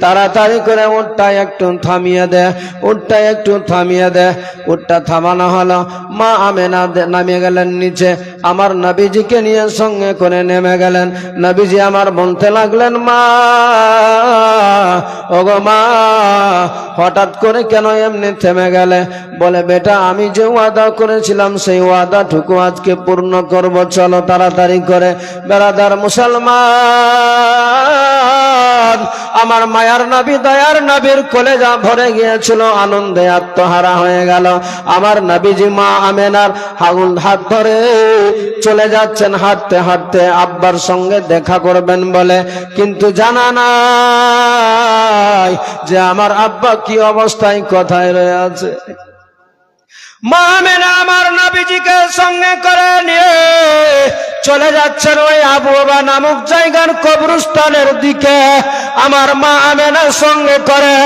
তাড়াতাড়ি করে উঠটা একটু থামিয়ে দে, উঠটা একটু থামিয়ে দে, উঠটা থামানো হলো। মা আমেনা নামিয়ে গেলেন নিচে। আমার নবীজিকে নিয়ে সঙ্গে করে নেমে গেলেন। নবীজি আমার বলতে লাগলেন, মা, ওগো মা, হঠাৎ করে কেন এমনি থেমে গেলে? বলে, বেটা, আমি যে ওয়াদা করেছিলাম, সেই ওয়াদা ওয়াদাটুকু আজকে পূর্ণ করব। চলো তাড়াতাড়ি করে। বেড়াদার মুসলমান আমার মায়ার নাবি, দয়ার নাবির কলেজা ভরে গিয়েছিল, আনন্দে আত্মহারা হয়ে গেল। আমার নাবিজি মা আমেনার হাগুল হাত ধরে চলে যাচ্ছেন, হাঁটতে হাঁটতে আব্বার সঙ্গে দেখা করবেন বলে। কিন্তু জানা নাই যে আমার আব্বা কি অবস্থায় কথায় রয়ে আছে। মা আমেনা আমার নাবিজিকে সঙ্গে করে চলে যাচ্ছেন ওই আবু বাবা নামক জায়গার কবরস্থানের দিকে। আমার মা আমেনার সঙ্গে করে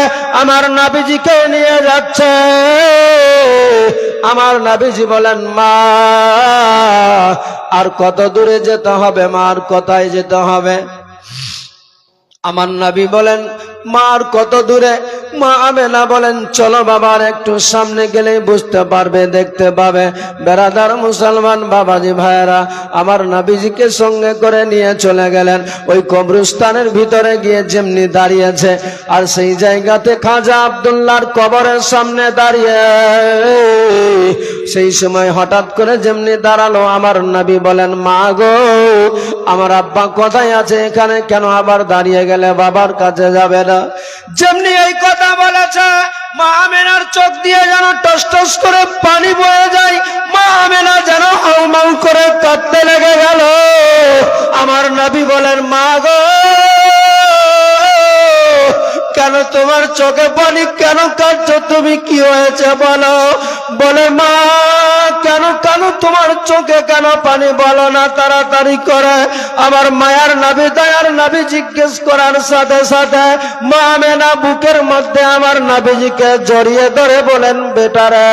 আমার নাবিজিকে নিয়ে যাচ্ছে। আমার নাবিজি বলেন, মা, আর কত দূরে যেতে হবে? মা, আর কোথায় যেতে হবে? আমার নাবি বলেন মার কত দূরে? মা আমেনা বলেন, চলো বাবার একটু সামনে গেলেই বুঝতে পারবে, দেখতে পাবে। বেড়াদার মুসলমান বাবাজি ভাইয়েরা, আমার নাবিজিকে সঙ্গে করে নিয়ে চলে গেলেন। ওই কবরস্থানের ভিতরে গিয়ে যেমনি দাঁড়িয়েছে, আর সেই জায়গাতে খাজা আবদুল্লাহর কবরের সামনে দাঁড়িয়ে। সেই সময় হঠাৎ করে যেমনি দাঁড়াল, আমার নাবি বলেন, মা গো, আমার আব্বা কোথায় আছে? এখানে কেন আবার দাঁড়িয়ে গেলে? বাবার কাছে যাবে না। যেমনি এই কথা বলেছে, মা আমেনার চোখ দিয়ে যেন টস টস করে পানি বয়ে যায়, মা আমেনা যেন হাউমাউ করে কাঁদতে লেগে গেল। আমার নবী বলেন, মা গো কেন তোমার চোখে পানি? কেন কাঁদছো তুমি? কি হয়েছে বলো? বলে, মা, কেন কেন তোমার চোখে কেন পানি? বলো না তাড়াতাড়ি করে। আমার মায়ার নাবি দয়ার নাবি জিজ্ঞেস করার সাথে সাথে মা মেনা বুকের মধ্যে আমার নাবিজিকে জড়িয়ে ধরে বলেন বেটারে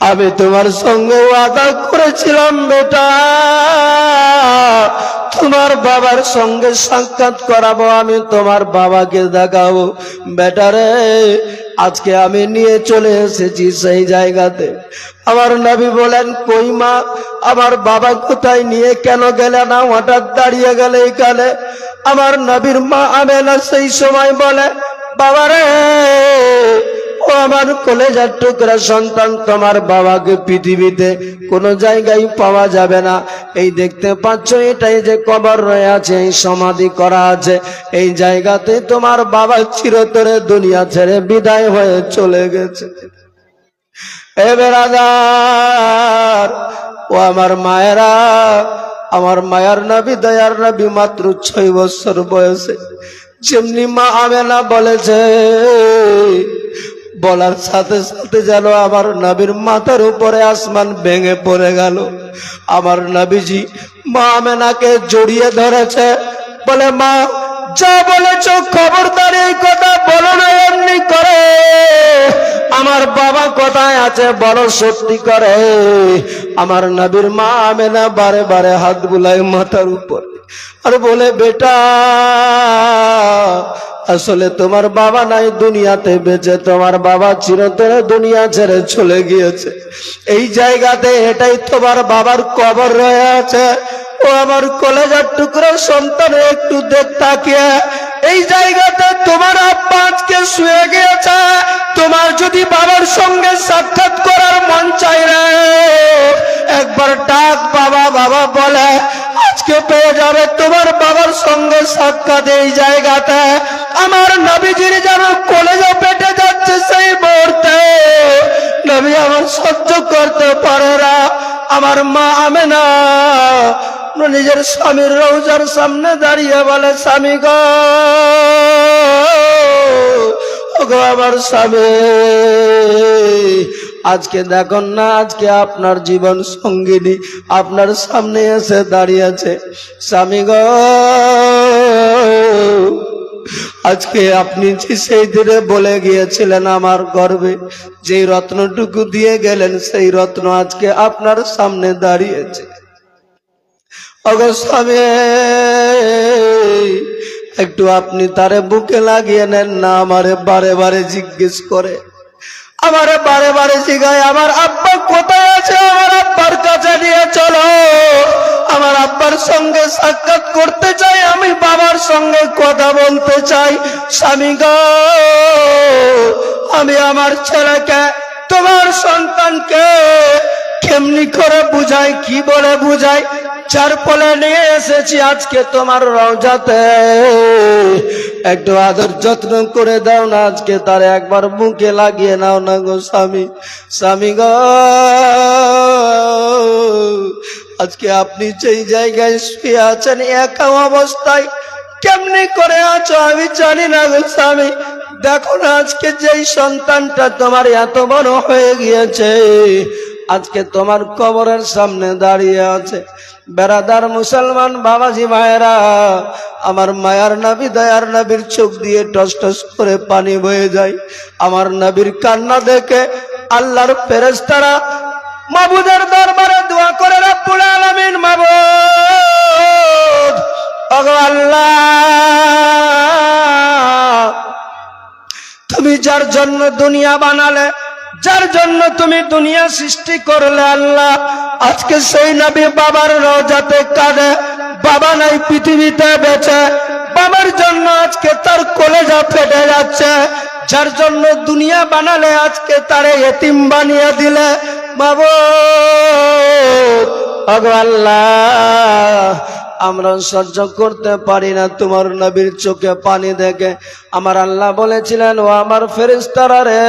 আমি তোমার সঙ্গে ওয়াদা করেছিলাম বেটা। তোমার বাবার সঙ্গে সাক্ষাৎ করাবো, আমি তোমার বাবাকে দেখাবো। বেটারে আজকে আমি নিয়ে চলে এসেছি সেই জায়গাতে। আমার নবী বলেন, কই মা, আমার বাবা কোথায়? নিয়ে কেন গেলে না? হঠাৎ দাঁড়িয়ে গেলে এখানে। আমার নবীর মা আমেনা সেই সময় বলে বাবারে ও আমার কলেজার টুকরা সন্তান, তোমার বাবাকে পৃথিবীতে কোনো জায়গায় পাওয়া যাবে না। এই দেখতে পাচ্ছ, এটাই যে কবর রয়ে আছে এই সমাধি করা আছে। এই জায়গাতে তোমার বাবা চিরতরে দুনিয়া ছেড়ে বিদায় হয়ে চলে গেছে। এ বেড়াদার, ও আমার মায়েরা, আমার মায়ার নবী, দয়ার নবী মাত্র ছয় বছর বয়সে। যেমনি মা আমেনা বলেছে বলার সাথে সাথে যেন আমার নবীর মাথার উপরে আসমান ভেঙে পড়ে গেল। আমার নবীজি মা মেনাকে জড়িয়ে ধরেছে। বলে, মা, যা বলেছ খবরদার কথা বলো না এমনি করে। আমার বাবা কোথায় আছে বড় সত্যি করে। আমার নবীর মা আমেনা বারে বারে হাত বুলায় মাথার উপর। আর বলে, বেটা আসলে তোমার বাবা নাই দুনিয়াতে বেঁচে, তোমার বাবা চিরতরে দুনিয়া ছেড়ে চলে গিয়েছে। এই জায়গাতে এটাই তোমার বাবার কবর রয়ে আছে। ও আমার কলেজার টুকরো সন্তান একটু দেখ তাকিয়ে, এই জায়গাতে তোমার আব্বা আজকে শুয়ে গিয়েছে। তোমার যদি বাবার সঙ্গে সাক্ষাৎ করার মন চাই রে, একবার ডাক বাবা বাবা বলে আজকে পেয়ে যাবে তোমার বাবার সঙ্গে সাক্ষাৎ এই জায়গাতে। আমার নবীজির যেন কলেজে পেটে যাচ্ছে সেই মুহূর্তে। নবী আমার সহ্য করতে পারে না। আমার মা আমে না নিজের স্বামীর রৌজার সামনে দাঁড়িয়ে বলে, স্বামী গো আমার স্বামী আজকে দেখুন না, আজকে আপনার জীবন সঙ্গিনী আপনার সামনে এসে দাঁড়িয়েছে। স্বামী গো, আজকে আপনি যে সেই দিনে বলে গিয়েছিলেন আমার গর্বে যেই রত্নটুকু দিয়ে গেলেন, সেই রত্ন আজকে আপনার সামনে দাঁড়িয়েছে। অগস্বামী একটু আপনি তারে বুকে লাগিয়ে নেন না, আমারে বারে বারে জিজ্ঞেস করে। আমারে বারে বারে শিখায় আমার আব্বা কোথায় আছে? আমার আব্বার কাছে নিয়ে চলো। আমার আব্বার সঙ্গে সাক্ষাৎ করতে চাই, আমি বাবার সঙ্গে কথা বলতে চাই। স্বামী আমি আমার ছেলেকে, তোমার সন্তানকে কেমনি করে বুঝাই, কি বলে বুঝাই? চার ফলে নিয়ে এসেছি আজকে তোমার রওজাতে। একটু আদর যত্ন করে দাও না আজকে, তার একবার মুখে লাগিয়ে নাও না গো স্বামী। স্বামী গো, আজকে আপনি যেই জায়গায় শুয়ে আছেন, একা অবস্থায় কেমনি করে আছো আমি জানি না গো স্বামী। দেখো না আজকে যেই সন্তানটা তোমার এত বড় হয়ে গিয়েছে। আজকে তোমার কবরের সামনে দাঁড়িয়ে আছে। বেড়াদার মুসলমান বাবাজি মায়েরা, আমার মায়ার নাবি দয়ার নাবির চোখ দিয়ে টস টস করে পানি বয়ে যায়। আমার নাবির কান্না দেখে আল্লাহর ফেরেস্তারা মাবুদের দরবারে দোয়া করে, রাব্বুল আলামিন ওগো আল্লাহ, তুমি যার জন্য দুনিয়া বানালে যার জন্য তুমি দুনিয়া সৃষ্টি করলে আল্লাহ, আজকে সেই নবী বাবার রোজাতে কাঁদে, বাবা নাই পৃথিবীতে বেঁচে, বাবার জন্য আজকে তার কলেজা ফেটে যাচ্ছে, যার জন্য দুনিয়া বানালে আজকে তারে এতিম বানিয়ে দিলে। বাবু আল্লাহ আমরা সহ্য করতে পারি না। তোমার নবীর চোখে পানি দেখে আমার আল্লাহ বলেছিলেন, ও আমার ফেরিস্তারা রে,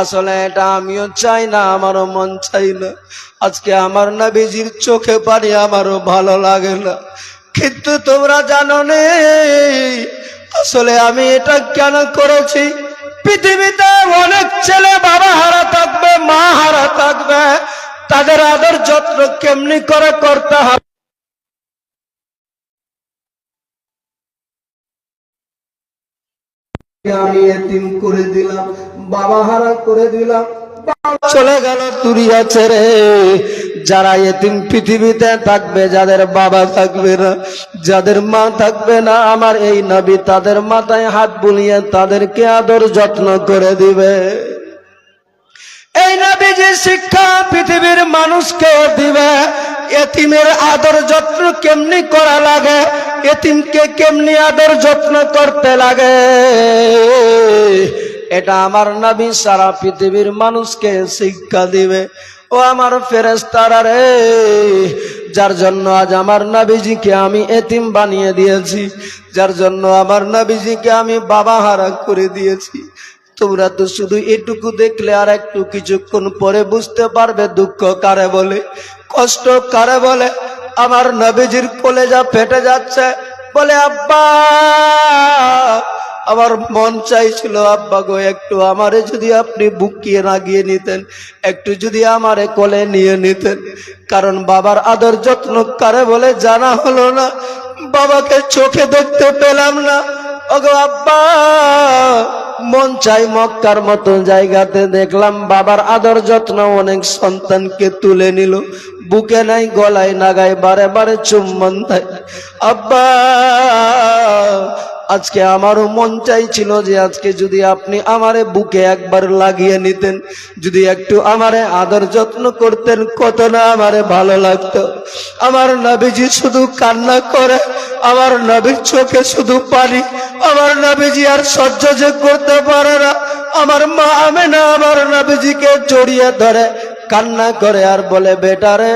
আসলে এটা আমিও চাই না, আমারও মন চাই না। আজকে আমার নবীজির চোখে পানি আমারও ভালো লাগে না। কিন্তু তোমরা জানো নে, আসলে আমি এটা কেন করেছি? পৃথিবীতে অনেক ছেলে বাবা হারা থাকবে, মা হারা থাকবে তাদের আদর যত্ন কেমনি করে করতে হবে? আমি এতিম করে দিলাম বাবা হারা করে দিলাম। চলে গেল তুরিয়া ছেড়ে। যারা এতিম পৃথিবীতে থাকবে যাদের বাবা থাকবে না যাদের মা থাকবে না আমার এই নবী তাদের মাথায় হাত বুলিয়ে তাদেরকে আদর যত্ন করে দিবে। এই নবী যে শিক্ষা পৃথিবীর মানুষকে দিবে। এতিমের আদর যত্ন কেমনি করা লাগে? এতিমকে কেমনি আদর যত্ন করতে লাগে? এটা আমার নবী সারা পৃথিবীর মানুষকে শিক্ষা দিবে। ও আমার ফেরেস্তারা রে, যার জন্য আজ আমার নবীজিকে আমি এতিম বানিয়ে দিয়েছি, যার জন্য আমার নবীজিকে আমি বাবা হারা করে দিয়েছি। তোমরা তো শুধু এটুকু দেখলে আর একটু কিছুক্ষণ পরে বুঝতে পারবে দুঃখ কারে বলে, কষ্ট কারে বলে। আমার নবীজির কলেজা ফেটে যাচ্ছে। বলে, আব্বা, আমার মন চাইছিল, আব্বা গো, একটু আমারে যদি আপনি বুকিয়ে না গিয়ে নিতেন, একটু যদি আমারে কোলে নিয়ে নিতেন। কারণ বাবার আদর যত্ন কারে বলে জানা হলো না। বাবাকে চোখে দেখতে পেলাম না। ওগো আব্বা, মন চাই মক্কার মতন জায়গাতে দেখলাম বাবার আদর যত্ন অনেক সন্তানকে তুলে নিল। বুকে নাই, গলায় নাগায় বারে বারে চুম্বন দেয়। আব্বা আজকে আমারও মন চাইছিল যে আজকে যদি আপনি আমারে বুকে একবার লাগিয়ে নিতেন, যদি একটু আমারে আদর যত্ন করতেন, কত না আমারে ভালো লাগতো। আমার নবীজি শুধু কান্না করে, আমার নবীর চোখে শুধু পানি, আমার নবীজি আর সহ্য যে করতে পারে না। আমার মা আমে না আমার নবীজিকে জড়িয়ে ধরে কান্না করে আর বলে বেটারে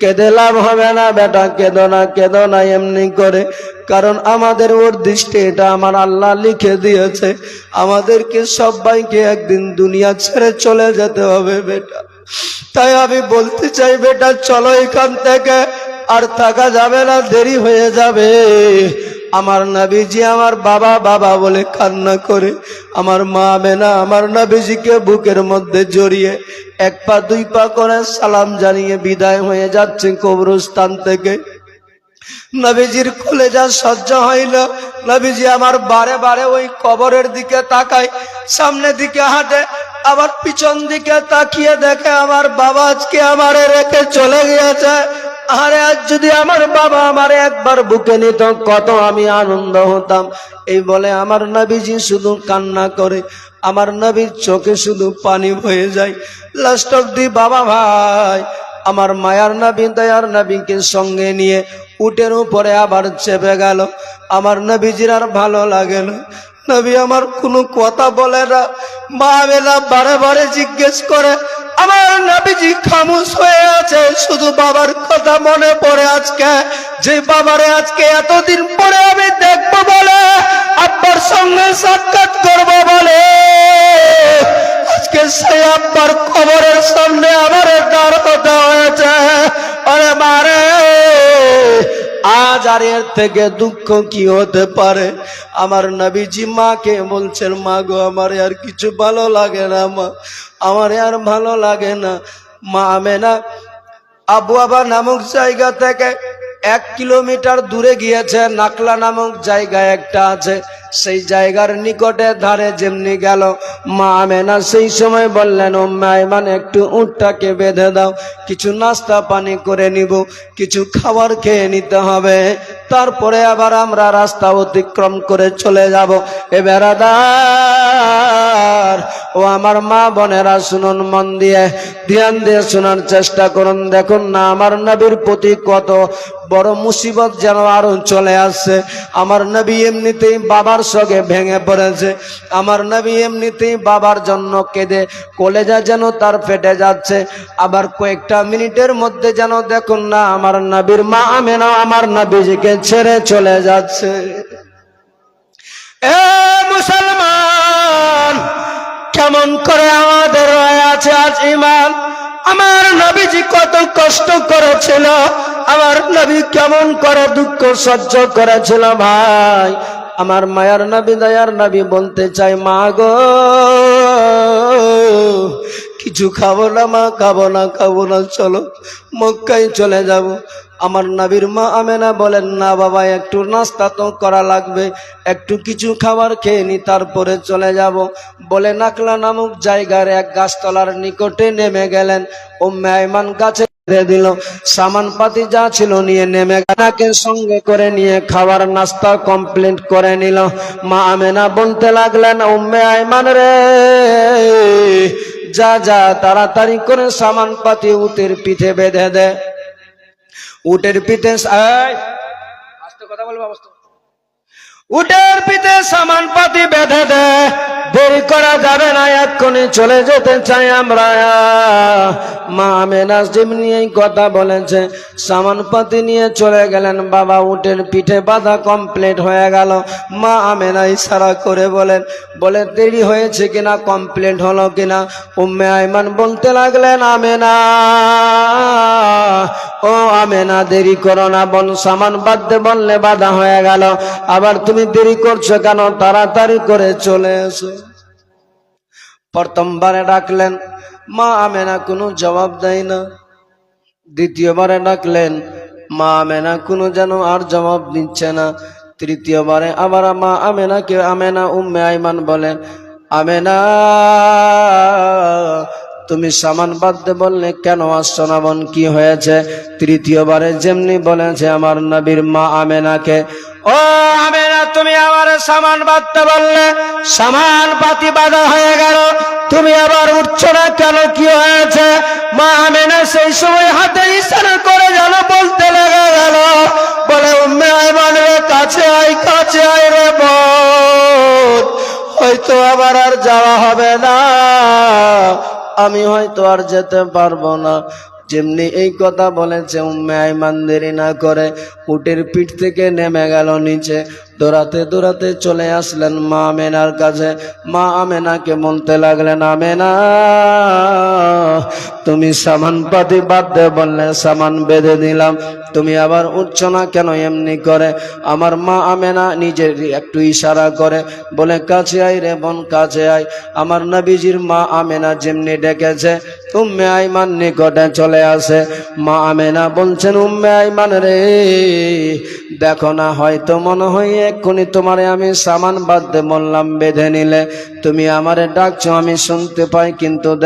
কেঁদে লাভ হবে না, বেটা, কেঁদো না কেঁদো না এমনি করে। কারণ আমাদের ওর দৃষ্টি, এটা আমার আল্লাহ লিখে দিয়েছে। আমাদেরকে সবাইকে একদিন দুনিয়া ছেড়ে চলে যেতে হবে, বেটা। তাই আমি বলতে চাই, বেটা, চলো এখান থেকে। আর থাকা যাবে না, দেরি হয়ে যাবে। আমার নাবিজি আমার বাবা বাবা বলে কান্না করে। আমার মা মেনা আমার নাবিজিকে বুকের মধ্যে জড়িয়ে এক পা, দুই পা করে সালাম জানিয়ে বিদায় হয়ে যাচ্ছে কবরস্থান থেকে। নবীজির যা সহ্য হইল। নবীজি আমার বারে বারে ওই কবরের দিকে তাকায়, সামনে দিকে হাঁটে, আবার পিছন দিকে তাকিয়ে দেখে আমার বাবা আজকে আমারে রেখে চলে গিয়েছে। আরে আজ যদি আমার বাবা আমার একবার বুকে নিত, কত আমি আনন্দ হতাম। এই বলে আমার নবীজি শুধু কান্না করে, আমার নবীর চোখে শুধু পানি বয়ে যায়। লাস্ট অব দি বাবা ভাই, আমার মায়ার নবী, দয়ার নবীকে সঙ্গে নিয়ে উটের উপরে আবার চেপে গেল। আমার নবীজির আর ভালো লাগে না। নবী আমার কোনো কথা বলে না। মা বেলা বারে বারে জিজ্ঞেস করে, আমার নবীজি খামুশ হয়ে আছে, শুধু বাবার কথা মনে পড়ে আজকে। যে বাবারে আজকে এতদিন পরে আমি দেখব বলে, আব্বার সঙ্গে সাক্ষাৎ করব বলে। আজকে সেই আব্বার খবরের সামনে আমার দাঁড় হতে হয়েছে এর থেকে দুঃখ কি হতে পারে? আমার নবীজি মাকে বলছেন, মা গো, আমার আর কিছু ভালো লাগে না, মা। আমার আর ভালো লাগে না। মা আমেনা, আবু আবা নামক জায়গা থেকে এক কিলোমিটার দূরে গিয়েছে। নাকলা নামক জায়গা একটা আছে। সেই জায়গার নিকটে ধারে যেমনি গেল। মা আমেনা সেই সময় বললেন, ও মাইমান একটু উটটাকে বেঁধে দাও। কিছু নাস্তা পানি করে নিব, কিছু খাবার খেয়ে নিতে হবে। তারপরে আবার আমরা রাস্তা অতিক্রম করে চলে যাব। এ বেড়াদার, ও আমার মা বোনেরা, শুনুন মন দিয়ে, ধ্যান দিয়ে শোনার চেষ্টা করুন। দেখুন না, আমার নবীর প্রতি কত বড় মুসিবত যেন আরও চলে আসছে। আমার নবী এমনিতেই বাবার সঙ্গে ভেঙে পড়েছে। আমার নবী এমনিতেই বাবার জন্য কেঁদে কলেজা যেন তার ফেটে যাচ্ছে। আবার কয়েকটা মিনিটের মধ্যে যেন দেখুন না, আমার নবীর মা আমেনা আমার নবীজিকে ছেড়ে চলে যাচ্ছে। এ মুসলমান, কেমন করে আমাদের আছে আজ ইমান? আমার নবীজি কত কষ্ট করেছিল, আমার নবী কেমন করে দুঃখ সহ্য করেছিল ভাই? আমার মায়ার নবী, দয়ার নবী বলতে চাই, মা গো, কিছু খাব না মা, খাব না খাব না, চলো, মক্কায় চলে যাব। আমার নাবির মা আমেনা বলেন, না বাবা, একটু নাস্তা তো করা লাগবে, একটু কিছু খাবার খেয়ে নি, তারপরে চলে যাব। বলে নাকলা নামক জায়গার এক গাছতলার নিকটে নেমে গেলেন। ও মেয়মান গাছে দিল। সামান পাতি যা ছিল নিয়ে নেমে গানাকে সঙ্গে করে নিয়ে খাবার নাস্তা কমপ্লিট করে নিল। মা আমেনা বলতে লাগলেন, উম্মে আইমান রে, যা যা, তাড়াতাড়ি করে সামান পাতি উতের পিঠে বেঁধে দে। উটের পিঠে কথা বলব উটের পিঠে সামান পাতি বেঁধে দে দেরি করা যাবে না এক্ষুনি চলে যেতে চাই আমরা। মা আমেনা যেমনি এই কথা বলেছে। সামান পাতি নিয়ে চলে গেলেন বাবা উটের পিঠে বাঁধা কমপ্লিট হয়ে গেল। মা আমেনা ইশারা করে বলেন বলে দেরি হয়েছে কিনা কমপ্লিট হলো কিনা? উম্মে আইমান বলতে লাগলেন আমেনা ও আমেনা, দেরি করো না, বল, সামান বাঁধতে বললে বাধা হয়ে গেল। আবার তুমি দেরি করছ কেন? তাড়াতাড়ি করে চলে এসো। প্রথমবারে ডাকলেন, মা আমেনা কোনো জবাব দেয় না। দ্বিতীয়বারে ডাকলেন, মা আমেনা কোনো যেন আর জবাব দিচ্ছে না। তৃতীয়বারে আবার মা আমেনাকে আমেনা উম্মে আইমান বলেন, আমেনা তুমি সামান বাঁধতে বললে, কেন আসছো না বোন? কি হয়েছে? তৃতীয়বারে যেমনি বলেছে, আমার নবীর মা আমেনাকে। ও আমেনা, তুমি আমার সামান বাঁধতে বললে, সামান পাতি বাঁধা হয়ে গেল। তুমি আবার উঠছো না কেন? কি হয়েছে? মা আমেনা সেই সময় হাতে ইশারা করে যেন বলতে লেগে গেল, বলে, উম্মে রে, কাছে আয় কাছে আয় রে বোন। হয়তো আবার আর যাওয়া হবে না। আমি হয়তো আর যেতে পারব না। যেমনি এই কথা বলেছে উম্মে আইমান দেরি না করে উটের পিঠ থেকে নেমে গেল নিচে। দৌড়াতে দৌড়াতে চলে আসলেন মা আমেনার কাছে। মা আমেনাকে বলতে লাগলেন, আমেনা, তুমি সামান পাতি বাদ দে বললে সামান বেঁধে দিলাম। তুমি আবার উঠছ না কেন এমনি করে? আমার মা আমেনা নিজের একটু ইশারা করে বলে, কাছে আয় রে বোন, কাছে আয়। আমার নবীজির মা আমেনা যেমনি ডেকেছে, উম্মে আইমান নিকটে চলে আসে। মা আমেনা বলছেন, উম্মে আইমান রে, দেখো না হয়তো মনে হয় এক্ষুনি তোমারে আমি সামান বাদ মল্লাম বেঁধে নিলে। তুমি আমারে ডাকছো, আমি শুনতে পাই, কিন্তু